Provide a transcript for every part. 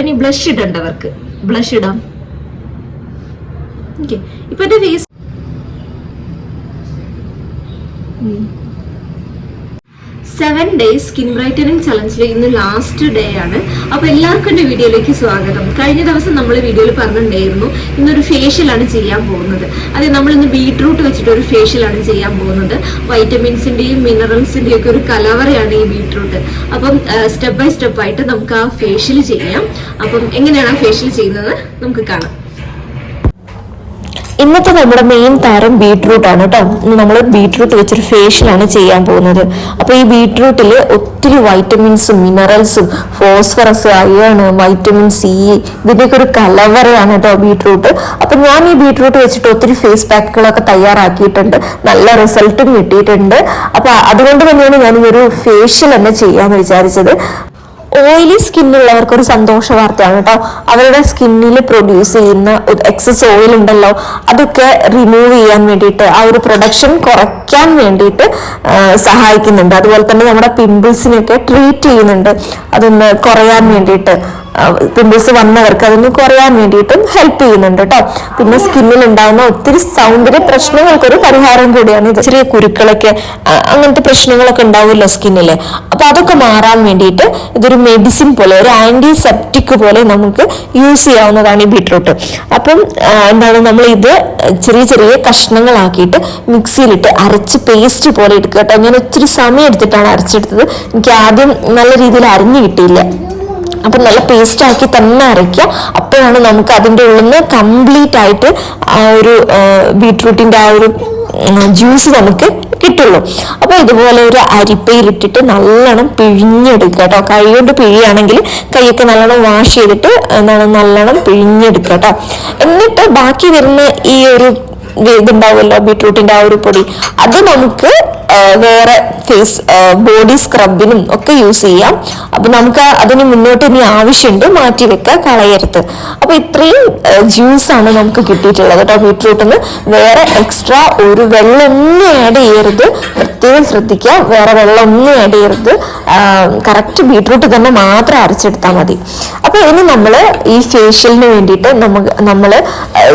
ഇനി blush ഇടണ്ടവർക്ക് blush ഇടാം. ഇപ്പൊ എന്റെ face seven days skin brightening ചലഞ്ചിലെ ഇന്ന് ലാസ്റ്റ് ഡേ ആണ്. അപ്പോൾ എല്ലാവർക്കും എന്റെ വീഡിയോയിലേക്ക് സ്വാഗതം. കഴിഞ്ഞ ദിവസം നമ്മൾ വീഡിയോയിൽ പറഞ്ഞിട്ടുണ്ടായിരുന്നു ഇന്നൊരു ഫേഷ്യലാണ് ചെയ്യാൻ പോകുന്നത്. അതെ നമ്മൾ ഇന്ന് ബീട്രൂട്ട് വെച്ചിട്ട് ഒരു ഫേഷ്യലാണ് ചെയ്യാൻ പോകുന്നത്. വൈറ്റമിൻസിന്റെയും മിനറൽസിന്റെയും ഒക്കെ ഒരു കലവറയാണ് ഈ ബീട്രൂട്ട് അപ്പം സ്റ്റെപ്പ് ബൈ സ്റ്റെപ്പ് ആയിട്ട് നമുക്ക് ആ ഫേഷ്യൽ ചെയ്യാം. അപ്പം എങ്ങനെയാണ് ആ ഫേഷ്യൽ ചെയ്യുന്നത്? നമുക്ക് കാണാം. ഇന്നത്തെ നമ്മുടെ മെയിൻ താരം ബീട്രൂട്ട് ആണ് കേട്ടോ നമ്മൾ ബീട്രൂട്ട് വെച്ചൊരു ഫേഷ്യലാണ് ചെയ്യാൻ പോകുന്നത്. അപ്പോൾ ഈ ബീട്രൂട്ടിൽ ഒത്തിരി വൈറ്റമിൻസും മിനറൽസും ഫോസ്ഫറസ് അയൺ വൈറ്റമിൻ സി ഇതിന്റെയൊക്കെ ഒരു കലവറയാണ് കേട്ടോ ബീട്രൂട്ട് അപ്പം ഞാൻ ഈ ബീട്രൂട്ട് വെച്ചിട്ട് ഒത്തിരി ഫേസ് പാക്കുകളൊക്കെ തയ്യാറാക്കിയിട്ടുണ്ട്. നല്ല റിസൾട്ടും കിട്ടിയിട്ടുണ്ട്. അപ്പോൾ അതുകൊണ്ട് തന്നെയാണ് ഞാൻ ഈ ഒരു ഫേഷ്യൽ തന്നെ ചെയ്യാൻ വിചാരിച്ചത്. ഓയിലി സ്കിന്നുള്ളവർക്ക് ഒരു സന്തോഷ വാർത്തയാണ് കേട്ടോ. അവരുടെ സ്കിന്നിൽ പ്രൊഡ്യൂസ് ചെയ്യുന്ന ഒരു എക്സസ് ഓയിൽ ഉണ്ടല്ലോ അതൊക്കെ റിമൂവ് ചെയ്യാൻ വേണ്ടിയിട്ട് ആ ഒരു പ്രൊഡക്ഷൻ കുറയ്ക്കാൻ വേണ്ടിയിട്ട് സഹായിക്കുന്നുണ്ട്. അതുപോലെ തന്നെ നമ്മുടെ പിമ്പിൾസിനെയൊക്കെ ട്രീറ്റ് ചെയ്യുന്നുണ്ട്. അതൊന്ന് കുറയാൻ വേണ്ടിയിട്ട്. പിമ്പിൾസ് വന്നവർക്ക് അതൊന്ന് കുറയാൻ വേണ്ടിയിട്ടും ഹെൽപ്പ് ചെയ്യുന്നുണ്ട് കേട്ടോ. പിന്നെ സ്കിന്നിൽ ഉണ്ടാകുന്ന ഒത്തിരി സൗന്ദര്യ പ്രശ്നങ്ങൾക്ക് ഒരു പരിഹാരം കൂടിയാണ് ഇത്. ചെറിയ കുരുക്കളൊക്കെ അങ്ങനത്തെ പ്രശ്നങ്ങളൊക്കെ ഉണ്ടാവുമല്ലോ സ്കിന്നിൽ അപ്പൊ അതൊക്കെ മാറാൻ വേണ്ടിയിട്ട് ഇതൊരു മെഡിസിൻ പോലെ ഒരു ആന്റിസെപ്റ്റിക് പോലെ നമുക്ക് യൂസ് ചെയ്യാവുന്നതാണ് ഈ ബീട്രൂട്ട് അപ്പം എന്താണ് നമ്മൾ ഇത് ചെറിയ ചെറിയ കഷ്ണങ്ങളാക്കിയിട്ട് മിക്സിയിലിട്ട് അരച്ച് പേസ്റ്റ് പോലെ എടുക്കുക കേട്ടോ. ഞാൻ ഒത്തിരി സമയം എടുത്തിട്ടാണ് അരച്ചെടുത്തത്. എനിക്ക് ആദ്യം നല്ല രീതിയിൽ അരിഞ്ഞു കിട്ടിയില്ല. അപ്പൊ നല്ല പേസ്റ്റ് ആക്കി തന്നെ അരയ്ക്കുക. അപ്പോഴാണ് നമുക്ക് അതിന്റെ ഉള്ളിൽ നിന്ന് കംപ്ലീറ്റ് ആയിട്ട് ആ ഒരു ബീട്രൂട്ടിന്റെ ആ ഒരു ജ്യൂസ് നമുക്ക് കിട്ടുള്ളൂ. അപ്പോൾ ഇതുപോലെ ഒരു അരിപ്പയിലിട്ടിട്ട് നല്ലോണം പിഴിഞ്ഞെടുക്കുക കേട്ടോ. കൈ കൊണ്ട് പിഴിയാണെങ്കിൽ കൈയൊക്കെ നല്ലോണം വാഷ് ചെയ്തിട്ട് എന്താണ് നല്ലോണം പിഴിഞ്ഞെടുക്കുക കേട്ടോ. എന്നിട്ട് ബാക്കി വരുന്ന ഈ ഒരു ഇതുണ്ടാവുമല്ലോ ബീട്രൂട്ടിന്റെ ആ ഒരു പൊടി. അത് നമുക്ക് വേറെ ഫേസ് ബോഡി സ്ക്രബിനും ഒക്കെ യൂസ് ചെയ്യാം. അപ്പൊ നമുക്ക് അതിന് മുന്നോട്ട് ഇനി ആവശ്യമുണ്ട് മാറ്റി വെക്കുക കളയരുത്. അപ്പൊ ഇത്രയും ജ്യൂസ് ആണ് നമുക്ക് കിട്ടിയിട്ടുള്ളത് കേട്ടോ ബീട്രൂട്ടിന് വേറെ എക്സ്ട്രാ ഒരു വെള്ളം ഒന്നും ആഡ് ചെയ്യരുത്. പ്രത്യേകം ശ്രദ്ധിക്കുക. വേറെ വെള്ളം ഒന്നും ആഡ് ചെയ്യരുത് കറക്റ്റ് ബീട്രൂട്ട് തന്നെ മാത്രം അരച്ചെടുത്താൽ മതി. അപ്പൊ ഇനി നമ്മൾ ഈ ഫേഷ്യലിന് വേണ്ടിയിട്ട് നമുക്ക് നമ്മൾ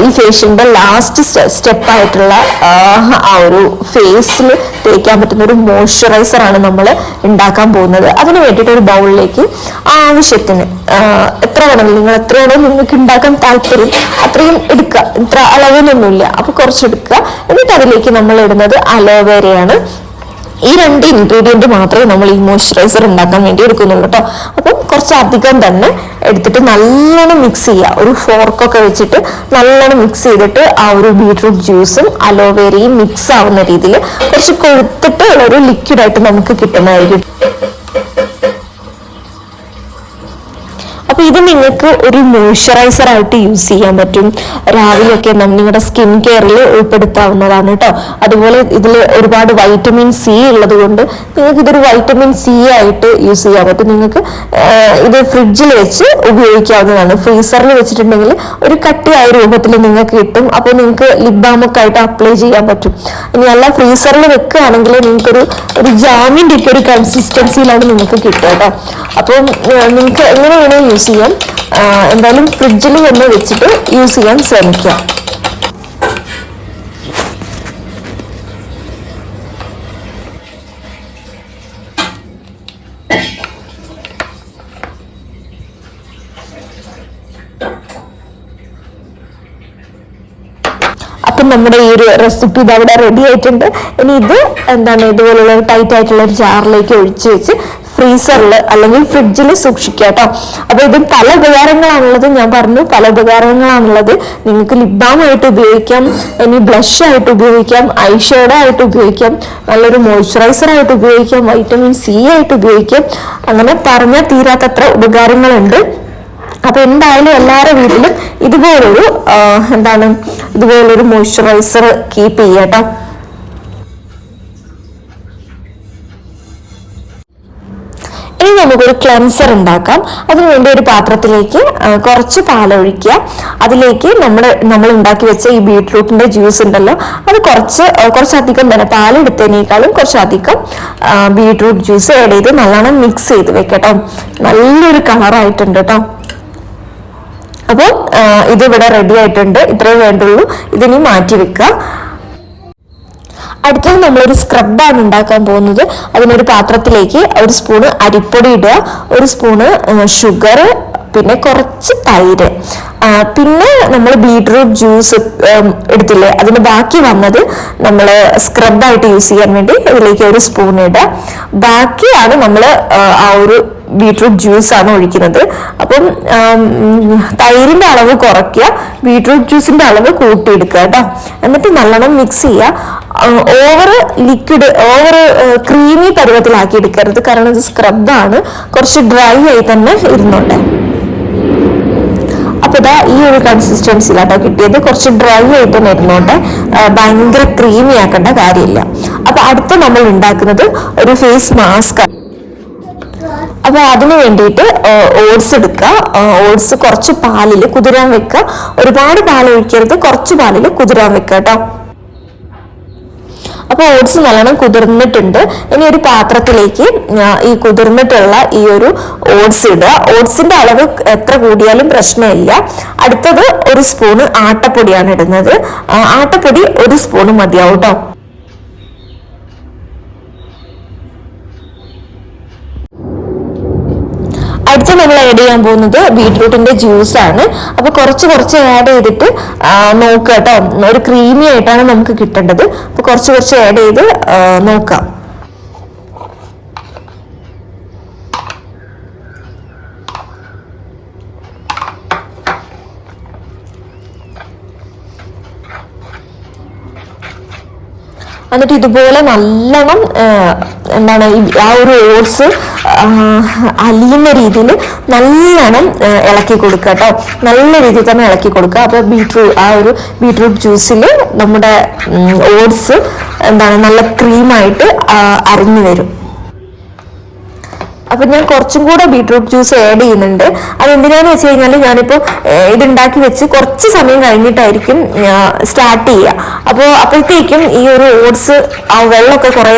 ഈ ഫേഷ്യലിന്റെ ലാസ്റ്റ് സ്റ്റെപ്പായിട്ടുള്ള ആ ഒരു ഫേസിൽ തേക്കാൻ പറ്റുന്ന ഒരു മോയ്സ്ചറൈസർ ആണ് നമ്മൾ ഉണ്ടാക്കാൻ പോകുന്നത്. അതിന് വേണ്ടിയിട്ട് ഒരു ബൗളിലേക്ക് ആവശ്യത്തിന് എത്ര വേണമെങ്കിലും നിങ്ങൾ എത്രയാണോ നിങ്ങൾക്ക് ഉണ്ടാക്കാൻ താല്പര്യം അത്രയും എടുക്കുക. ഇത്ര അളവിനൊന്നുമില്ല. അപ്പൊ കുറച്ചെടുക്കുക. എന്നിട്ട് അതിലേക്ക് നമ്മൾ ഇടുന്നത് അലോവേരയാണ്. ഈ രണ്ട് ഇൻഗ്രീഡിയന്റ് മാത്രമേ നമ്മൾ ഈ മോയ്സ്ചറൈസർ ഉണ്ടാക്കാൻ വേണ്ടി എടുക്കുന്നുള്ളൂ കേട്ടോ അപ്പം കുറച്ച് അധികം തന്നെ എടുത്തിട്ട് നല്ലോണം മിക്സ് ചെയ്യുക. ഒരു ഫോർക്കൊക്കെ വെച്ചിട്ട് നല്ലോണം മിക്സ് ചെയ്തിട്ട് ആ ഒരു ബീട്രൂട്ട് ജ്യൂസും അലോവേരയും മിക്സ് ആവുന്ന രീതിയിൽ കുറച്ച് കൊഴുത്തിട്ട് ഒരു ലിക്വിഡായിട്ട് നമുക്ക് കിട്ടുന്നതായിരിക്കും. അപ്പൊ ഇത് നിങ്ങൾക്ക് ഒരു മോയ്സ്ചറൈസർ ആയിട്ട് യൂസ് ചെയ്യാൻ പറ്റും. രാവിലെയൊക്കെ നം- നിങ്ങളുടെ സ്കിൻ കെയറിൽ ഉൾപ്പെടുത്താവുന്നതാണ് കേട്ടോ അതുപോലെ ഇതിൽ ഒരുപാട് വൈറ്റമിൻ സി ഉള്ളത് കൊണ്ട് നിങ്ങൾക്ക് ഇതൊരു വൈറ്റമിൻ സി ആയിട്ട് യൂസ് ചെയ്യാൻ പറ്റും. നിങ്ങൾക്ക് ഇത് ഫ്രിഡ്ജിൽ വെച്ച് ഉപയോഗിക്കാവുന്നതാണ്. ഫ്രീസറിൽ വെച്ചിട്ടുണ്ടെങ്കിൽ ഒരു കട്ടിയായ രൂപത്തിൽ നിങ്ങൾക്ക് കിട്ടും. അപ്പോൾ നിങ്ങൾക്ക് ലിപ് ബാം ഒക്കെ ആയിട്ട് അപ്ലൈ ചെയ്യാൻ പറ്റും. ഇനി അല്ല ഫ്രീസറിൽ വെക്കുകയാണെങ്കിൽ നിങ്ങൾക്കൊരു ഒരു ജാമിന്റെ ഒക്കെ ഒരു കൺസിസ്റ്റൻസിയിലാണ് നിങ്ങൾക്ക് കിട്ടുക കേട്ടോ അപ്പം നിങ്ങൾക്ക് എങ്ങനെയാണ് യൂസ് ചെയ്യാം. എന്തായാലും ഫ്രിഡ്ജിൽ തന്നെ വെച്ചിട്ട് യൂസ് ചെയ്യാൻ ശ്രമിക്കാം. നമ്മുടെ ഈ ഒരു റെസിപ്പി ഇത് അവിടെ റെഡി ആയിട്ടുണ്ട്. ഇനി ഇത് എന്താണ് ഇതുപോലുള്ള ടൈറ്റ് ആയിട്ടുള്ള ഒരു ജാറിലേക്ക് ഒഴിച്ച് വെച്ച് ഫ്രീസറിൽ അല്ലെങ്കിൽ ഫ്രിഡ്ജിൽ സൂക്ഷിക്കുക കേട്ടോ. അപ്പൊ ഇതും പല ഉപകാരങ്ങളാണുള്ളത്. ഞാൻ പറഞ്ഞു പല ഉപകാരങ്ങളാണുള്ളത്. നിങ്ങൾക്ക് ആയിട്ട് ഉപയോഗിക്കാം ഇനി ബ്ലഷ് ആയിട്ട് ഉപയോഗിക്കാം ഐഷേഡോ ആയിട്ട് ഉപയോഗിക്കാം നല്ലൊരു മോയ്സ്ചറൈസർ ആയിട്ട് ഉപയോഗിക്കാം വൈറ്റമിൻ സി ആയിട്ട് ഉപയോഗിക്കാം. അങ്ങനെ പറഞ്ഞാൽ തീരാത്തത്ര ഉപകാരങ്ങളുണ്ട്. അപ്പൊ എന്തായാലും എല്ലാവരുടെ വീട്ടിലും ഇതുപോലൊരു എന്താണ് ഇതുപോലൊരു മോയ്സ്ചറൈസർ കീപ്പ് ചെയ്യാട്ടോ ഇനി നമുക്കൊരു ക്ലെൻസർ ഉണ്ടാക്കാം. അതിനുവേണ്ടി ഒരു പാത്രത്തിലേക്ക് കുറച്ച് പാലൊഴിക്കുക. അതിലേക്ക് നമ്മൾ നമ്മൾ ഉണ്ടാക്കി വെച്ച ഈ ബീട്രൂട്ടിന്റെ ജ്യൂസ് ഉണ്ടല്ലോ അത് കുറച്ച് കുറച്ചധികം തന്നെ പാലെടുത്തതിനേക്കാളും കുറച്ചധികം ബീട്രൂട്ട് ജ്യൂസ് ആഡ് ചെയ്ത് നല്ലോണം മിക്സ് ചെയ്ത് വെക്കട്ടോ. നല്ലൊരു കളറായിട്ടുണ്ട് കേട്ടോ അപ്പോൾ ഇതിവിടെ റെഡി ആയിട്ടുണ്ട്. ഇത്രയും വേണ്ടുള്ളൂ. ഇതിനി മാറ്റി വെക്കുക. അടുത്തത് നമ്മളൊരു സ്ക്രബാണ് ഉണ്ടാക്കാൻ പോകുന്നത്. അതിനൊരു പാത്രത്തിലേക്ക് ഒരു സ്പൂണ് അരിപ്പൊടി ഇടുക ഒരു സ്പൂണ് ഷുഗർ പിന്നെ കുറച്ച് തൈര്. പിന്നെ നമ്മൾ ബീട്രൂട്ട് ജ്യൂസ് എടുത്തില്ലേ? അതിന് ബാക്കി വന്നത് നമ്മൾ സ്ക്രബായിട്ട് യൂസ് ചെയ്യാൻ വേണ്ടി അതിലേക്ക് ഒരു സ്പൂൺ ഇടുക. ബാക്കിയാണ് നമ്മൾ ആ ഒരു ബീട്രൂട്ട് ജ്യൂസ് ആണ് ഒഴിക്കുന്നത്. അപ്പം തൈരിന്റെ അളവ് കുറയ്ക്കുക ബീട്രൂട്ട് ജ്യൂസിന്റെ അളവ് കൂട്ടിയെടുക്കുക കേട്ടോ. എന്നിട്ട് നല്ലോണം മിക്സ് ചെയ്യുക. ഓവർ ലിക്വിഡ് ഓവർ ക്രീമി പരുവത്തിലാക്കി എടുക്കരുത്. കാരണം ഇത് സ്ക്രബാണ് കുറച്ച് ഡ്രൈ ആയി തന്നെ ഇരുന്നുണ്ട് അപ്പൊ ഇതാ ഈ ഒരു കൺസിസ്റ്റൻസിലാട്ടോ കിട്ടിയത്. കുറച്ച് ഡ്രൈ ആയിട്ട് ആ, ഭയങ്കര ക്രീമി ആക്കേണ്ട കാര്യമില്ല. അപ്പൊ അടുത്ത നമ്മൾ ഉണ്ടാക്കുന്നത് ഒരു ഫേസ് മാസ്ക് അപ്പൊ അതിന് വേണ്ടിയിട്ട് ഓട്സ് എടുക്കുക. ഓട്സ് കുറച്ച് പാലിൽ കുതിരാൻ വെക്കുക. ഒരുപാട് പാൽ ഒഴിക്കരുത് കുറച്ച് പാലിൽ കുതിരാൻ വെക്കുക കേട്ടോ അപ്പൊ ഓട്സ് നല്ലോണം കുതിർന്നിട്ടുണ്ട്. ഇനി ഒരു പാത്രത്തിലേക്ക് ഈ കുതിർന്നിട്ടുള്ള ഈ ഒരു ഓട്സ് ഇടുക. ഓട്സിന്റെ അളവ് എത്ര കൂടിയാലും പ്രശ്നമില്ല. അടുത്തത് ഒരു സ്പൂണ് ആട്ടപ്പൊടിയാണ് ഇടുന്നത്. ആട്ടപ്പൊടി ഒരു സ്പൂണ് മതിയാവും കേട്ടോ അടുത്ത നമ്മൾ ആഡ് ചെയ്യാൻ പോകുന്നത് ബീട്രൂട്ടിന്റെ ജ്യൂസ് ആണ്. അപ്പൊ കുറച്ച് കുറച്ച് ആഡ് ചെയ്തിട്ട് നോക്കുക കേട്ടോ. ഒരു ക്രീമി ആയിട്ടാണ് നമുക്ക് കിട്ടേണ്ടത്. അപ്പൊ കുറച്ച് കുറച്ച് ആഡ് ചെയ്ത് നോക്കാം. എന്നിട്ട് ഇതുപോലെ നല്ലോണം എന്താണ് ആ ഒരു ഓട്സ് അലിയുന്ന രീതിയിൽ നല്ലോണം ഇളക്കി കൊടുക്കുക കേട്ടോ. നല്ല രീതിയിൽ തന്നെ ഇളക്കി കൊടുക്കുക. അപ്പോൾ ബീട്രൂട്ട് ആ ഒരു ബീട്രൂട്ട് ജ്യൂസിൽ നമ്മുടെ ഓട്സ് എന്താണ് നല്ല ക്രീമായിട്ട് അരിഞ്ഞു വരും. അപ്പൊ ഞാൻ കുറച്ചും കൂടെ ബീട്രൂട്ട് ജ്യൂസ് ആഡ് ചെയ്യുന്നുണ്ട്. അതെന്തിനാന്ന് വെച്ച് കഴിഞ്ഞാൽ ഇത് ഉണ്ടാക്കി വെച്ച് കുറച്ച് സമയം കഴിഞ്ഞിട്ടായിരിക്കും സ്റ്റാർട്ട് ചെയ്യുക. അപ്പോൾ അപ്പോഴത്തേക്കും ഈ ഒരു ഓട്സ് ആ വെള്ളമൊക്കെ കുറെ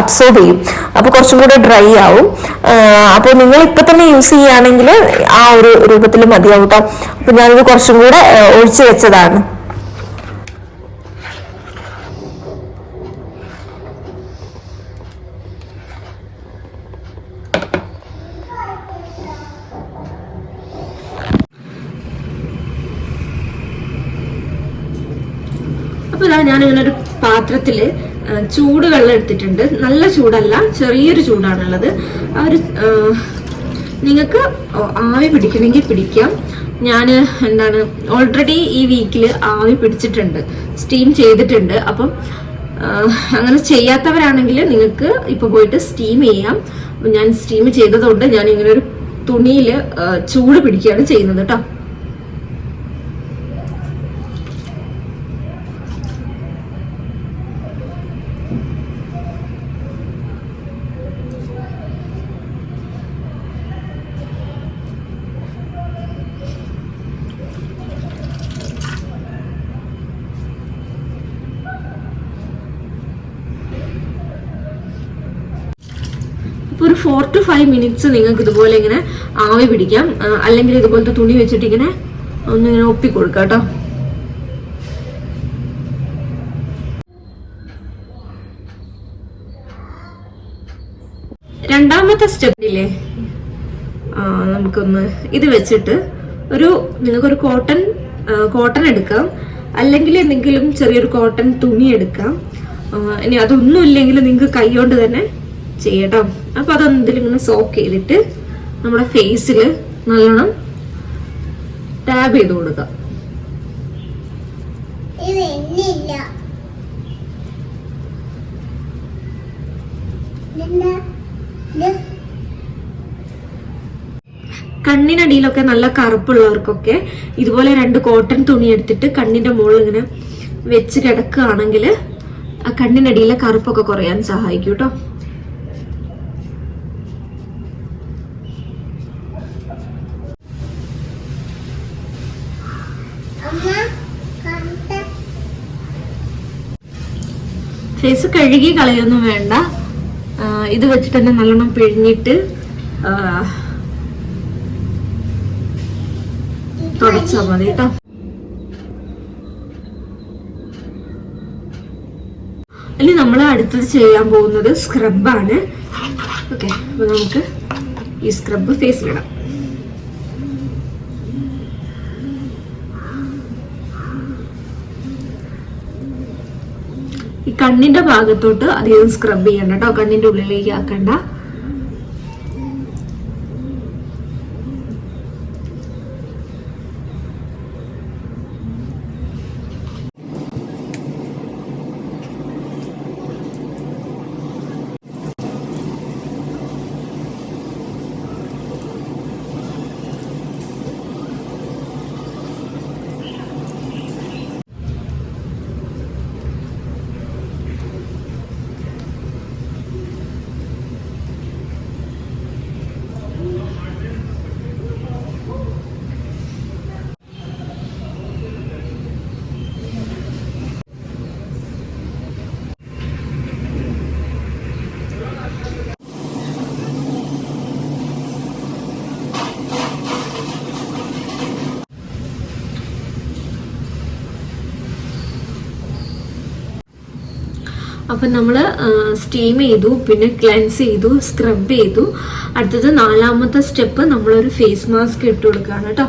അബ്സോർബ് ചെയ്യും. അപ്പോൾ കുറച്ചും കൂടെ ഡ്രൈ ആവും. അപ്പോൾ നിങ്ങൾ ഇപ്പൊ തന്നെ യൂസ് ചെയ്യുകയാണെങ്കിൽ ആ ഒരു രൂപത്തിൽ മതിയാവും കേട്ടോ അപ്പൊ ഞാനിത് കുറച്ചും കൂടെ ഒഴിച്ചു വെച്ചതാണ്. ഒരു പാത്രത്തിൽ ചൂട് വെള്ളം എടുത്തിട്ടുണ്ട്. നല്ല ചൂടല്ല ചെറിയൊരു ചൂടാണുള്ളത്. ആ ഒരു നിങ്ങൾക്ക് ആവി പിടിക്കണമെങ്കിൽ പിടിക്കാം. ഞാൻ എന്താണ് ഓൾറെഡി ഈ വീക്കിൽ ആവി പിടിച്ചിട്ടുണ്ട്. സ്റ്റീം ചെയ്തിട്ടുണ്ട്. അപ്പം അങ്ങനെ ചെയ്യാത്തവരാണെങ്കിൽ നിങ്ങൾക്ക് ഇപ്പൊ പോയിട്ട് സ്റ്റീം ചെയ്യാം. ഞാൻ സ്റ്റീം ചെയ്തതുകൊണ്ട് ഞാൻ ഇങ്ങനെ ഒരു തുണിയിൽ ചൂട് പിടിക്കുകയാണ് ചെയ്യുന്നത് കേട്ടോ ഒരു ഫോർ ടു ഫൈവ് മിനിറ്റ്സ് നിങ്ങൾക്ക് ഇതുപോലെ ഇങ്ങനെ ആവി പിടിക്കാം. അല്ലെങ്കിൽ ഇതുപോലത്തെ തുണി വെച്ചിട്ട് ഇങ്ങനെ ഒന്നിങ്ങനെ ഒപ്പി കൊടുക്കാം കേട്ടോ. രണ്ടാമത്തെ സ്റ്റെപ്പില്ലേ നമുക്കൊന്ന് ഇത് വെച്ചിട്ട് ഒരു നിങ്ങൾക്കൊരു കോട്ടൺ കോട്ടൺ എടുക്കാം. അല്ലെങ്കിൽ എന്തെങ്കിലും ചെറിയൊരു കോട്ടൺ തുണി എടുക്കാം. ഇനി അതൊന്നും ഇല്ലെങ്കിൽ നിങ്ങൾക്ക് കൈ കൊണ്ട് തന്നെ ചെയ്യട്ടോ. അപ്പൊ അതെന്തെങ്കിലും ഇങ്ങനെ സോക്ക് ചെയ്തിട്ട് നമ്മുടെ ഫേസിൽ നല്ലോണം ടാബ് ചെയ്ത് കൊടുക്കാം. ഇത് എണ്ണില്ല ഇതെന്താ? ഇത്? കണ്ണിനടിയിലൊക്കെ നല്ല കറുപ്പുള്ളവർക്കൊക്കെ ഇതുപോലെ രണ്ട് കോട്ടൺ തുണി എടുത്തിട്ട് കണ്ണിന്റെ മുകളിൽ ഇങ്ങനെ വെച്ച് കിടക്കുകയാണെങ്കിൽ ആ കണ്ണിനടിയിലെ കറുപ്പൊക്കെ കുറയാൻ സഹായിക്കും കേട്ടോ അമ്മ കണ്ട ഫേസ് കഴുകി കളയൊന്നും വേണ്ട. ഇത് വെച്ചിട്ട് തന്നെ നല്ലോണം പിഴിഞ്ഞിട്ട് തുടച്ചാൽ മതി കേട്ടോ. ഇനി നമ്മൾ അടുത്തത് ചെയ്യാൻ പോകുന്നത് സ്ക്രബാണ് ഓക്കെ അപ്പൊ നമുക്ക് ഈ സ്ക്രബ് ഫേസ് ഫേസിലിടാം ഈ കണ്ണിന്റെ ഭാഗത്തോട്ട് അധികം സ്ക്രബ് ചെയ്യണ്ട കേട്ടോ കണ്ണിന്റെ ഉള്ളിലേക്ക് ആക്കണ്ട. അപ്പം നമ്മൾ സ്റ്റീം ചെയ്തു പിന്നെ ക്ലെൻസ് ചെയ്തു സ്ക്രബ് ചെയ്തു. അടുത്തത് നാലാമത്തെ സ്റ്റെപ്പ് നമ്മളൊരു ഫേസ് മാസ്ക് ഇട്ട് കൊടുക്കുകയാണ് കേട്ടോ.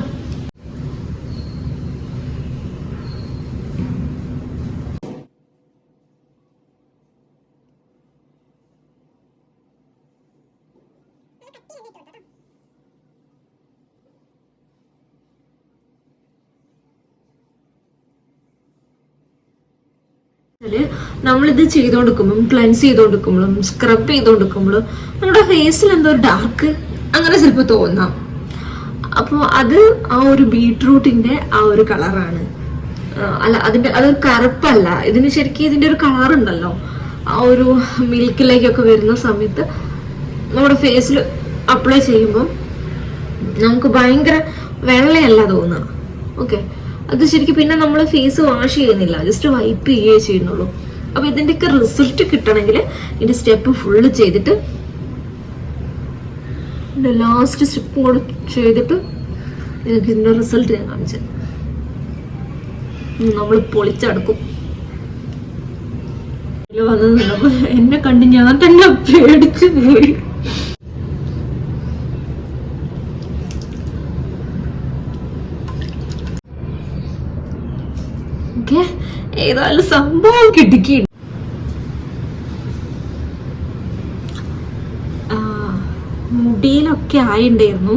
നമ്മളിത് ചെയ്തുകൊടുക്കുമ്പോഴും ക്ലെൻസ് ചെയ്തുകൊടുക്കുമ്പോഴും സ്ക്രബ് ചെയ്തുകൊടുക്കുമ്പോഴും നമ്മുടെ ഫേസിൽ എന്തോ ഡാർക്ക് അങ്ങനെ ചിലപ്പോൾ തോന്നാം. അപ്പോൾ അത് ആ ഒരു ബീട്രൂട്ടിന്റെ ആ ഒരു കളറാണ് അല്ല അതിന്റെ അതൊരു കറുപ്പല്ല. ഇതിന് ശരിക്കും ഇതിന്റെ ഒരു കളർ ഉണ്ടല്ലോ. ആ ഒരു മിൽക്കിലേക്കൊക്കെ വരുന്ന സമയത്ത് നമ്മുടെ ഫേസിൽ അപ്ലൈ ചെയ്യുമ്പോൾ നമുക്ക് ഭയങ്കര വെള്ളയല്ല തോന്നുക ഓക്കെ അത് ശരിക്കും പിന്നെ നമ്മൾ ഫേസ് വാഷ് ചെയ്യുന്നില്ല. ജസ്റ്റ് വൈപ്പ് ചെയ്യുകയേ ചെയ്യുന്നുള്ളൂ. അപ്പൊ ഇതിന്റെയൊക്കെ റിസൾട്ട് കിട്ടണമെങ്കിൽ ഇതിന്റെ സ്റ്റെപ്പ് ഫുള്ള് ചെയ്തിട്ട് ലാസ്റ്റ് സ്റ്റെപ്പും കൂടെ ചെയ്തിട്ട് നിങ്ങൾക്ക് ഇതിന്റെ റിസൾട്ട് ഞാൻ കാണിച്ചു നമ്മൾ പൊളിച്ചടക്കും. വന്നത് എന്നെ കണ്ട് ഞാൻ തന്നെ പേടിച്ചു പോയി ഓക്കെ ഏതായാലും സംഭവം കിട്ടിക്കി മുടിയിലൊക്കെ ആയിണ്ടായിരുന്നു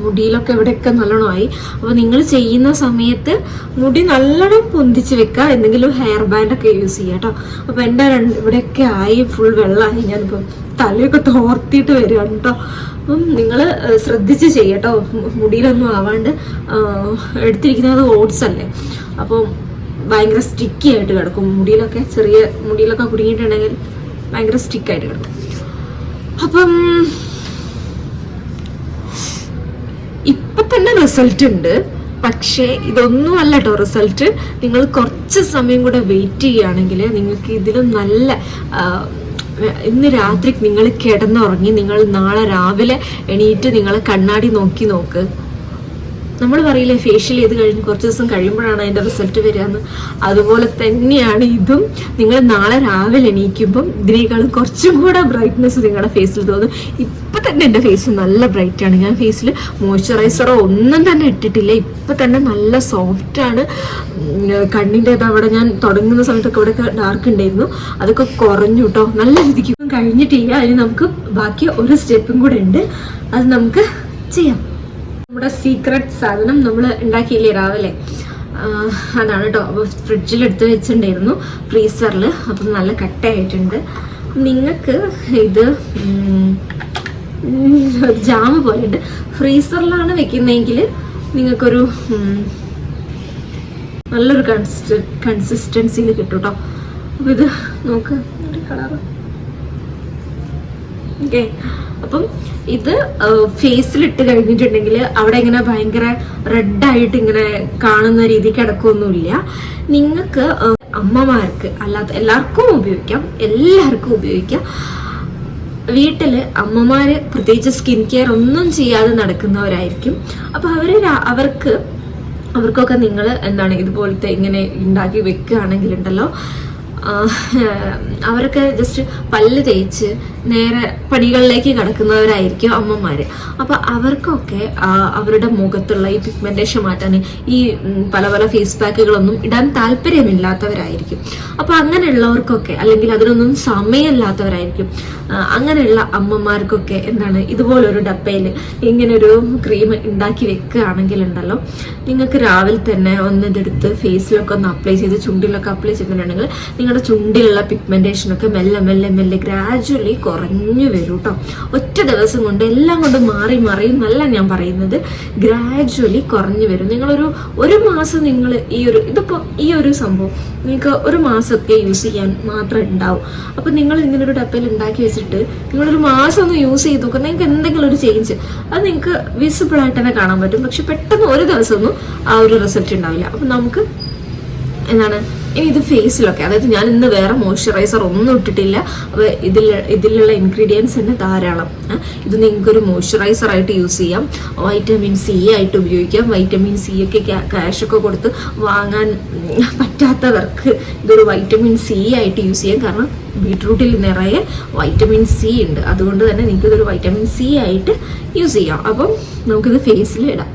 മുടിയിലൊക്കെ ഇവിടെയൊക്കെ നല്ലോണം ആയി. അപ്പൊ നിങ്ങൾ ചെയ്യുന്ന സമയത്ത് മുടി നല്ലോണം പൊന്തിച്ച് വെക്കുക. എന്തെങ്കിലും ഹെയർ ബാൻഡ് ഒക്കെ യൂസ് ചെയ്യുക കേട്ടോ. അപ്പൊ എന്റെ രണ്ട് ഇവിടെയൊക്കെ ആയി ഫുൾ വെള്ളമായി. ഞാനിപ്പോ തലയൊക്കെ തോർത്തിയിട്ട് വരികയാണ് കേട്ടോ. അപ്പം നിങ്ങൾ ശ്രദ്ധിച്ച് ചെയ്യട്ടോ മുടിയിലൊന്നും ആവാണ്ട് എടുത്തിരിക്കുന്നത് ഓട്സ് അല്ലേ? അപ്പം ഭയങ്കര സ്റ്റിക്കി ആയിട്ട് കിടക്കും. മുടിയിലൊക്കെ ചെറിയ മുടിയിലൊക്കെ കുടുങ്ങിയിട്ടുണ്ടെങ്കിൽ ഭയങ്കര സ്റ്റിക്കായിട്ട് കിടക്കും. അപ്പം ഇപ്പൊ തന്നെ റിസൾട്ട് ഉണ്ട്. പക്ഷേ ഇതൊന്നും അല്ല കേട്ടോ റിസൾട്ട് നിങ്ങൾ കുറച്ച് സമയം കൂടെ വെയിറ്റ് ചെയ്യുകയാണെങ്കിൽ നിങ്ങൾക്ക് ഇതിലും നല്ല ഇന്ന് രാത്രി നിങ്ങൾ കിടന്നുറങ്ങി നിങ്ങൾ നാളെ രാവിലെ എണീറ്റ് നിങ്ങൾ കണ്ണാടി നോക്കി നോക്ക്. നമ്മൾ പറയില്ലേ ഫേഷ്യൽ ചെയ്ത് കഴിഞ്ഞ് കുറച്ച് ദിവസം കഴിയുമ്പോഴാണ് അതിന്റെ റിസൾട്ട് വരികയെന്ന് അതുപോലെ തന്നെയാണ് ഇതും. നിങ്ങൾ നാളെ രാവിലെ എണീക്കുമ്പം ഇതിനേക്കാളും കുറച്ചും കൂടെ ബ്രൈറ്റ്നെസ് നിങ്ങളുടെ ഫേസിൽ തോന്നും. ഇപ്പം തന്നെ എന്റെ ഫേസ് നല്ല ബ്രൈറ്റ് ആണ്. ഞാൻ ഫേസിൽ മോയ്സ്ചറൈസറോ ഒന്നും തന്നെ ഇട്ടിട്ടില്ല. ഇപ്പം തന്നെ നല്ല സോഫ്റ്റാണ് കണ്ണിന്റെ അവിടെ ഞാൻ തുടങ്ങുന്ന സമയത്തൊക്കെ അവിടെ ഡാർക്ക് ഉണ്ടായിരുന്നു. അതൊക്കെ കുറഞ്ഞു കേട്ടോ നല്ല രീതിക്ക് കഴിഞ്ഞിട്ടില്ല. അതിന് നമുക്ക് ബാക്കി ഒരു സ്റ്റെപ്പും കൂടെ ഉണ്ട്. അത് നമുക്ക് ചെയ്യാം. നമ്മുടെ സീക്രട്ട് സാധനം നമ്മൾ ഉണ്ടാക്കിയില്ലേ രാവിലെ? അതാണ് കേട്ടോ അപ്പോൾ ഫ്രിഡ്ജിൽ എടുത്ത് വെച്ചിട്ടുണ്ടായിരുന്നു ഫ്രീസറിൽ അപ്പം നല്ല കട്ടയായിട്ടുണ്ട്. നിങ്ങൾക്ക് ഇത് ജാമ് പോലെ ഉണ്ട് ഫ്രീസറിലാണ് വെക്കുന്നതെങ്കിൽ നിങ്ങൾക്കൊരു നല്ലൊരു കൺസിസ്റ്റ കൺസിസ്റ്റൻസിയിൽ കിട്ടും കേട്ടോ അപ്പോൾ ഇത് നോക്ക് കളർ ഓക്കെ. അപ്പം ഇത് ഫേസിലിട്ട് കഴിഞ്ഞിട്ടുണ്ടെങ്കിൽ അവിടെ ഇങ്ങനെ ഭയങ്കര റെഡായിട്ട് ഇങ്ങനെ കാണുന്ന രീതി കിടക്കൊന്നുമില്ല നിങ്ങൾക്ക് അമ്മമാർക്ക് അല്ലാത്ത എല്ലാവർക്കും ഉപയോഗിക്കാം എല്ലാവർക്കും ഉപയോഗിക്കാം. വീട്ടിൽ അമ്മമാര് പ്രത്യേകിച്ച് സ്കിൻ കെയർ ഒന്നും ചെയ്യാതെ നടക്കുന്നവരായിരിക്കും. അപ്പൊ അവർ രാ- അവർക്ക് അവർക്കൊക്കെ നിങ്ങൾ എന്താണ് ഇതുപോലത്തെ ഇങ്ങനെ ഉണ്ടാക്കി വെക്കുകയാണെങ്കിൽ ഉണ്ടല്ലോ അവരൊക്കെ ജസ്റ്റ് പല്ല് തേച്ച് നേരെ പണികളിലേക്ക് കടക്കുന്നവരായിരിക്കും അമ്മമാര്. അപ്പൊ അവർക്കൊക്കെ അവരുടെ മുഖത്തുള്ള ഈ പിഗ്മെന്റേഷൻ മാറ്റാൻ ഈ പല പല ഫേസ് പാക്കുകളൊന്നും ഇടാൻ താല്പര്യമില്ലാത്തവരായിരിക്കും. അപ്പൊ അങ്ങനെയുള്ളവർക്കൊക്കെ അല്ലെങ്കിൽ അതിനൊന്നും സമയമില്ലാത്തവരായിരിക്കും അങ്ങനെയുള്ള അമ്മമാർക്കൊക്കെ എന്താണ് ഇതുപോലൊരു ഡപ്പയിൽ ഇങ്ങനൊരു ക്രീം ഉണ്ടാക്കി വെക്കുകയാണെങ്കിൽ ഉണ്ടല്ലോ നിങ്ങൾക്ക് രാവിലെ തന്നെ ഒന്ന് ഇതെടുത്ത് ഫേസിലൊക്കെ ഒന്ന് അപ്ലൈ ചെയ്ത് ചുണ്ടിലൊക്കെ അപ്ലൈ ചെയ്തിട്ടുണ്ടെങ്കിൽ നിങ്ങളുടെ ചുണ്ടിലുള്ള പിഗ്മെന്റേഷൻ ഒക്കെ മെല്ലെ മെല്ലെ മെല്ലെ ഗ്രാജുവലി കുറഞ്ഞു വരും കേട്ടോ ഒറ്റ ദിവസം കൊണ്ട് എല്ലാം കൊണ്ട് മാറി മാറി എന്നല്ല ഞാൻ പറയുന്നത്. ഗ്രാജുവലി കുറഞ്ഞു വരും. നിങ്ങളൊരു ഒരു മാസം നിങ്ങൾ ഈ ഒരു ഇതിപ്പോൾ ഈ ഒരു സംഭവം നിങ്ങൾക്ക് ഒരു മാസമൊക്കെ യൂസ് ചെയ്യാൻ മാത്രം ഉണ്ടാവും. അപ്പോൾ നിങ്ങൾ ഇങ്ങനെ ഒരു ഡപ്പയിൽ ഉണ്ടാക്കി വെച്ചിട്ട് നിങ്ങളൊരു മാസം ഒന്ന് യൂസ് ചെയ്ത് നോക്കുക നിങ്ങൾക്ക് എന്തെങ്കിലും ഒരു ചേഞ്ച് അത് നിങ്ങൾക്ക് വിസിബിൾ ആയിട്ട് തന്നെ കാണാൻ പറ്റും. പക്ഷെ പെട്ടെന്ന് ഒരു ദിവസമൊന്നും ആ ഒരു റിസൾട്ട് ഉണ്ടാവില്ല. അപ്പം നമുക്ക് എന്താണ് ഇനി ഇത് ഫേസിലൊക്കെ അതായത് ഞാൻ ഇന്ന് വേറെ മോയ്സ്ചറൈസർ ഒന്നും ഇട്ടിട്ടില്ല. അപ്പോൾ ഇതിൽ ഇതിലുള്ള ഇൻഗ്രീഡിയൻസ് തന്നെ ധാരാളം. ഇത് നിങ്ങൾക്കൊരു മോയ്സ്ചറൈസർ ആയിട്ട് യൂസ് ചെയ്യാം. വൈറ്റമിൻ സി ആയിട്ട് ഉപയോഗിക്കാം. വൈറ്റമിൻ സി ഒക്കെ ക്യാഷ് ഒക്കെ കൊടുത്ത് വാങ്ങാൻ പറ്റാത്തവർക്ക് ഇതൊരു വൈറ്റമിൻ സി ആയിട്ട് യൂസ് ചെയ്യാം. കാരണം ബീട്രൂട്ടിൽ നിറയെ വൈറ്റമിൻ സി ഉണ്ട്. അതുകൊണ്ട് തന്നെ നിങ്ങൾക്ക് ഇതൊരു വൈറ്റമിൻ സി ആയിട്ട് യൂസ് ചെയ്യാം. അപ്പം നമുക്കിത് ഫേസിൽ ഇടാം.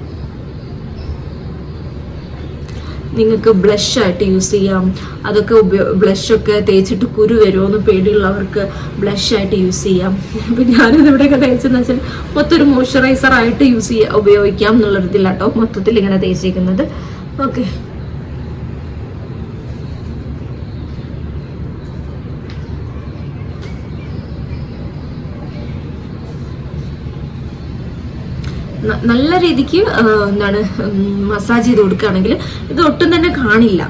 നിങ്ങൾക്ക് ബ്ലഷ് ആയിട്ട് യൂസ് ചെയ്യാം. അതൊക്കെ ഉപയോ ബ്ലഷൊക്കെ തേച്ചിട്ട് കുരു വരുമോ പേടിയുള്ളവർക്ക് ബ്ലഷ് ആയിട്ട് യൂസ് ചെയ്യാം. അപ്പം ഞാനിത് ഇവിടെയൊക്കെ തേച്ചെന്ന് വെച്ചാൽ മൊത്തം ഒരു മോയ്സ്ചറൈസർ ആയിട്ട് യൂസ് ചെയ്യാം ഉപയോഗിക്കാം എന്നുള്ളൊരു ഇതിലാട്ടോ മൊത്തത്തിൽ ഇങ്ങനെ തേച്ചിരിക്കുന്നത്. ഓക്കെ. നല്ല രീതിക്ക് എന്താണ് മസാജ് ചെയ്ത് കൊടുക്കുകയാണെങ്കിൽ ഇത് ഒട്ടും തന്നെ കാണില്ല.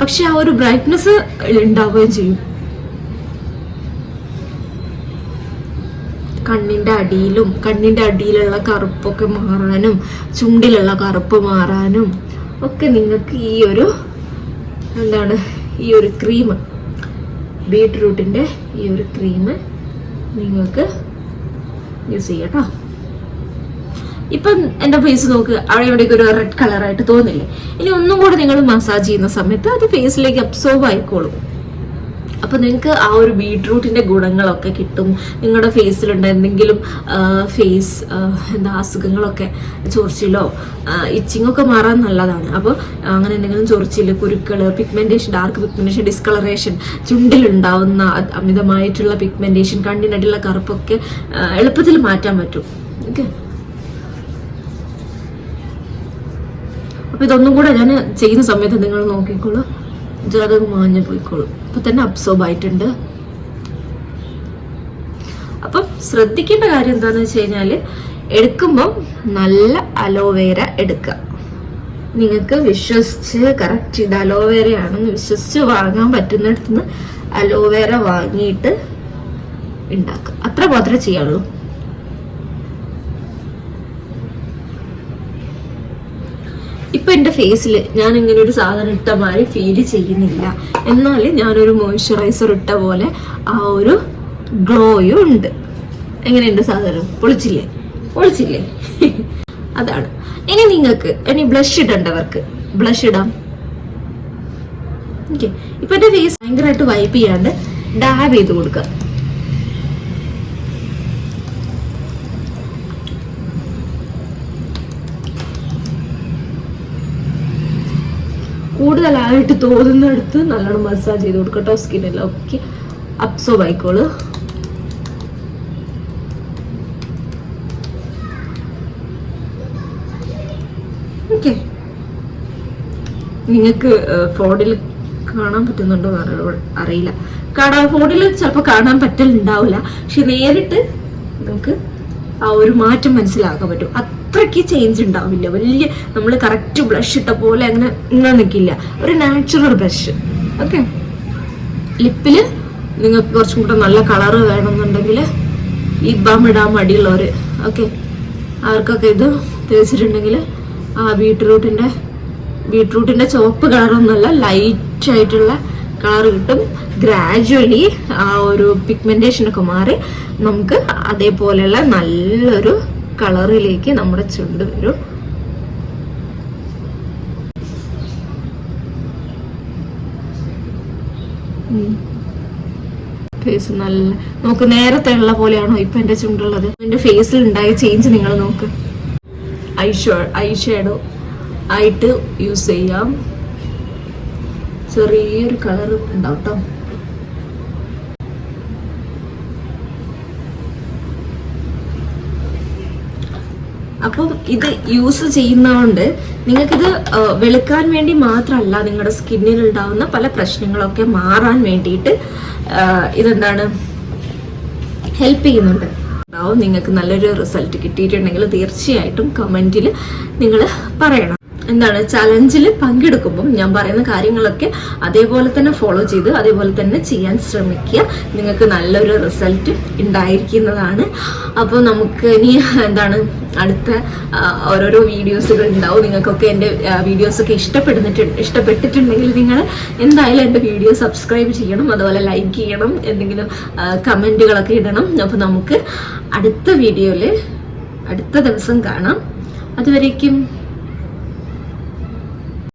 പക്ഷെ ആ ഒരു ബ്രൈറ്റ്നെസ് ഉണ്ടാവുകയും ചെയ്യും. കണ്ണിന്റെ അടിയിലും കണ്ണിന്റെ അടിയിലുള്ള കറുപ്പൊക്കെ മാറാനും ചുണ്ടിലുള്ള കറുപ്പ് മാറാനും ഒക്കെ നിങ്ങൾക്ക് ഈ ഒരു എന്താണ് ഈ ഒരു ക്രീം ബീട്രൂട്ടിന്റെ ഈ ഒരു ക്രീം നിങ്ങൾക്ക് യൂസ് ചെയ്യാം കേട്ടോ ഇപ്പം എന്റെ ഫേസ് നോക്ക് അവിടെ ഇവിടേക്ക് ഒരു റെഡ് കളറായിട്ട് തോന്നില്ലേ? ഇനി ഒന്നും കൂടി നിങ്ങൾ മസാജ് ചെയ്യുന്ന സമയത്ത് അത് ഫേസിലേക്ക് അബ്സോർബ് ആയിക്കോളും. അപ്പൊ നിങ്ങൾക്ക് ആ ഒരു ബീട്രൂട്ടിന്റെ ഗുണങ്ങളൊക്കെ കിട്ടും. നിങ്ങളുടെ ഫേസിലുണ്ട് എന്തെങ്കിലും ഫേസ് എന്താ അസുഖങ്ങളൊക്കെ ചൊറിച്ചിലോ ഇച്ചിങ് ഒക്കെ മാറാൻ നല്ലതാണ്. അപ്പോൾ അങ്ങനെ എന്തെങ്കിലും ചൊറിച്ചിൽ കുരുക്കൾ പിഗ്മെന്റേഷൻ ഡാർക്ക് പിഗ്മെന്റേഷൻ ഡിസ്കളറേഷൻ ചുണ്ടിലുണ്ടാവുന്ന അമിതമായിട്ടുള്ള പിഗ്മെന്റേഷൻ കണ്ണിനടിയുള്ള കറുപ്പൊക്കെ എളുപ്പത്തിൽ മാറ്റാൻ പറ്റും. ഓക്കെ അപ്പൊ ഇതൊന്നും കൂടെ ഞാൻ ചെയ്യുന്ന സമയത്ത് നിങ്ങൾ നോക്കിക്കോളൂ. ഇത് അത് മാഞ്ഞു പോയിക്കോളൂ. അപ്പൊ തന്നെ അബ്സോർബ് ആയിട്ടുണ്ട്. അപ്പം ശ്രദ്ധിക്കേണ്ട കാര്യം എന്താന്ന് വെച്ച് കഴിഞ്ഞാൽ എടുക്കുമ്പം നല്ല അലോവേര എടുക്കുക. നിങ്ങൾക്ക് വിശ്വസിച്ച് കറക്റ്റ് ഇത് അലോവേരയാണെന്ന് വിശ്വസിച്ച് വാങ്ങാൻ പറ്റുന്നിടത്തുനിന്ന് അലോവേര വാങ്ങിയിട്ട് ഉണ്ടാക്കുക. അത്ര മാത്രമേ ചെയ്യാവുള്ളൂ. ഇപ്പൊ എന്റെ ഫേസിൽ ഞാൻ ഇങ്ങനെ ഒരു സാധനം ഇട്ട മാതിരി ഫീൽ ചെയ്യുന്നില്ല. എന്നാൽ ഞാനൊരു മോയ്സ്ചറൈസർ ഇട്ട പോലെ ആ ഒരു ഗ്ലോയും ഉണ്ട്. എങ്ങനെയുണ്ട് സാധനം? പൊളിച്ചില്ലേ? പൊളിച്ചില്ലേ? അതാണ്. ഇനി നിങ്ങൾക്ക് ഇനി ബ്ലഷ് ഇടേണ്ടവർക്ക് ബ്ലഷ് ഇടാം. ഓക്കെ ഇപ്പൊ ഫേസ് ഭയങ്കരമായിട്ട് വൈപ്പ് ചെയ്യാണ്ട് ഡാബ് ചെയ്ത് കൊടുക്കുക. കൂടുതലായിട്ട് തോന്നുന്നിടത്ത് നല്ലോണം മസാജ് ചെയ്ത് കൊടുക്കട്ടോ സ്കിന്നെല്ലാം ഒക്കെ അബ്സോർബ് ആയിക്കോളൂ. ഓക്കെ നിങ്ങൾക്ക് ഫോണിൽ കാണാൻ പറ്റുന്നുണ്ടോ അറിയില്ല. കാണാൻ ഫോണിൽ ചിലപ്പോൾ കാണാൻ പറ്റലുണ്ടാവില്ല. പക്ഷെ നേരിട്ട് നമുക്ക് ആ ഒരു മാറ്റം മനസ്സിലാക്കാൻ പറ്റും. അത്രയ്ക്ക് ചേഞ്ച് ഉണ്ടാവില്ല. വലിയ നമ്മൾ കറക്റ്റ് ബ്ലഷ് ഇട്ട പോലെ അങ്ങനെ ഇങ്ങനെ നിൽക്കില്ല ഒരു നാച്ചുറൽ ബ്ലഷ് ഓക്കെ ലിപ്പിൽ നിങ്ങൾക്ക് കുറച്ചും കൂടെ നല്ല കളറ് വേണമെന്നുണ്ടെങ്കിൽ ലിപ് ബാം ഇടാൻ മടിയുള്ളവർ ഓക്കെ ആർക്കൊക്കെ ഇത് തേച്ചിട്ടുണ്ടെങ്കിൽ ആ ബീട്രൂട്ടിന്റെ ബീട്രൂട്ടിന്റെ ചുവപ്പ് കളറൊന്നുമല്ല ലൈറ്റ് ആയിട്ടുള്ള കളർ കിട്ടും. ഗ്രാജുവലി ആ ഒരു പിഗ്മെന്റേഷനൊക്കെ മാറി നമുക്ക് അതേപോലെയുള്ള നല്ലൊരു കളറിലേക്ക് നമ്മുടെ ചുണ്ട് വരും. ഫേസ് നല്ല നമുക്ക് നേരത്തെ ഉള്ള പോലെയാണോ ഇപ്പൊ എന്റെ ചുണ്ടുള്ളത്? എന്റെ ഫേസിൽ ഉണ്ടായ ചേഞ്ച് നിങ്ങൾ നോക്ക്. ഐ ഷോ ഐ ആയിട്ട് യൂസ് ചെയ്യാം. ചെറിയൊരു കളർ ഉണ്ടാവും കേട്ടോ അപ്പം ഇത് യൂസ് ചെയ്യുന്നതുകൊണ്ട് നിങ്ങൾക്കിത് വെളുക്കാൻ വേണ്ടി മാത്രമല്ല നിങ്ങളുടെ സ്കിന്നിൽ ഉണ്ടാവുന്ന പല പ്രശ്നങ്ങളൊക്കെ മാറാൻ വേണ്ടിയിട്ട് ഇതെന്താണ് ഹെൽപ്പ് ചെയ്യുന്നുണ്ട്. ഉണ്ടാവും. നിങ്ങൾക്ക് നല്ലൊരു റിസൾട്ട് കിട്ടിയിട്ടുണ്ടെങ്കിൽ തീർച്ചയായിട്ടും കമന്റിൽ നിങ്ങൾ പറയണം. എന്താണ് ചലഞ്ചിൽ പങ്കെടുക്കുമ്പം ഞാൻ പറയുന്ന കാര്യങ്ങളൊക്കെ അതേപോലെ തന്നെ ഫോളോ ചെയ്ത് അതേപോലെ തന്നെ ചെയ്യാൻ ശ്രമിക്കുക. നിങ്ങൾക്ക് നല്ലൊരു റിസൾട്ട് ഉണ്ടായിരിക്കുന്നതാണ്. അപ്പോൾ നമുക്ക് ഇനി എന്താണ് അടുത്ത ഓരോരോ വീഡിയോസുകൾ ഉണ്ടാവും. നിങ്ങൾക്കൊക്കെ എന്റെ വീഡിയോസൊക്കെ ഇഷ്ടപ്പെടുന്നിട്ട് ഇഷ്ടപ്പെട്ടിട്ടുണ്ടെങ്കിൽ നിങ്ങൾ എന്തായാലും എന്റെ വീഡിയോ സബ്സ്ക്രൈബ് ചെയ്യണം അതുപോലെ ലൈക്ക് ചെയ്യണം എന്തെങ്കിലും കമന്റുകളൊക്കെ ഇടണം. അപ്പോൾ നമുക്ക് അടുത്ത വീഡിയോയിൽ അടുത്ത ദിവസം കാണാം. അതുവരേക്കും